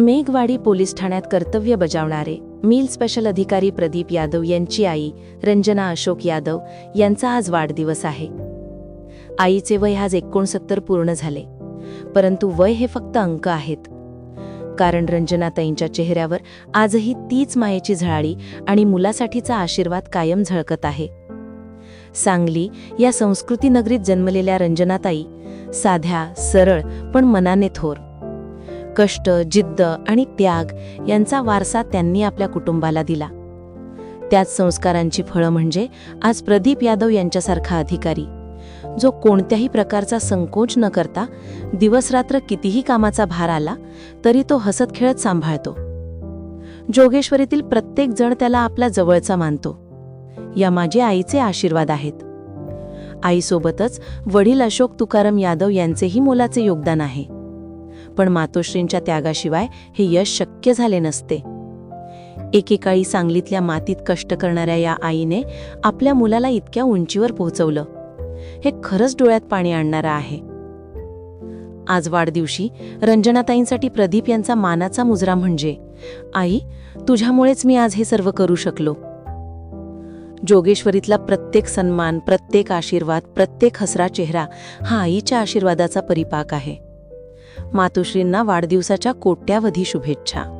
Meghwadi police ठाण्यात कर्तव्य बजावणारे मिल स्पेशल अधिकारी प्रदीप यादव यांची आई रंजना अशोक यादव यांचा आज वाढदिवस आहे. आईचे वय आज एकोणसत्तर पूर्ण झाले परंतु वय हे फक्त अंक आहेत. कारण रंजनाताईंच्या चेहऱ्यावर आजही तीच मायेची झळाळी आणि मुलासाठीचा आशीर्वाद कायम झळकत आहे. सांगली या संस्कृती नगरीत जन्मलेल्या रंजनाताई साध्या सरळ पण मनाने थोर. कष्ट जिद्द आणि त्याग यांचा वारसा त्यांनी आपल्या कुटुंबाला दिला. त्याच संस्कारांची फळं म्हणजे आज प्रदीप यादव यांच्यासारखा अधिकारी. जो कोणत्याही प्रकारचा संकोच न करता दिवसरात्र कितीही कामाचा भार आला तरी तो हसत खेळत सांभाळतो. जोगेश्वरीतील प्रत्येक जण त्याला आपला जवळचा मानतो. या माझे आईचे आशीर्वाद आहेत. आईसोबतच वडील अशोक तुकाराम यादव यांचेही मोलाचे योगदान आहे. पण मातोश्रींच्या त्यागाशिवाय हे यश शक्य झाले नसते. एकेकाळी सांगलीतल्या मातीत कष्ट करणाऱ्या या आईने आपल्या मुलाला इतक्या उंचीवर पोहोचवलं. हे खरंच डोळ्यात पाणी आणणारं आहे. आज वाढदिवशी रंजनाताईंसाठी प्रदीप यांचा मानाचा मुजरा म्हणजे आई तुझ्यामुळेच मी आज हे सर्व करू शकलो. जोगेश्वरीतला प्रत्येक सन्मान प्रत्येक आशीर्वाद प्रत्येक हसरा चेहरा हा आईच्या आशीर्वादाचा परिपाक आहे. मातोश्रींना वाढदिवसाच्या कोट्यावधी शुभेच्छा.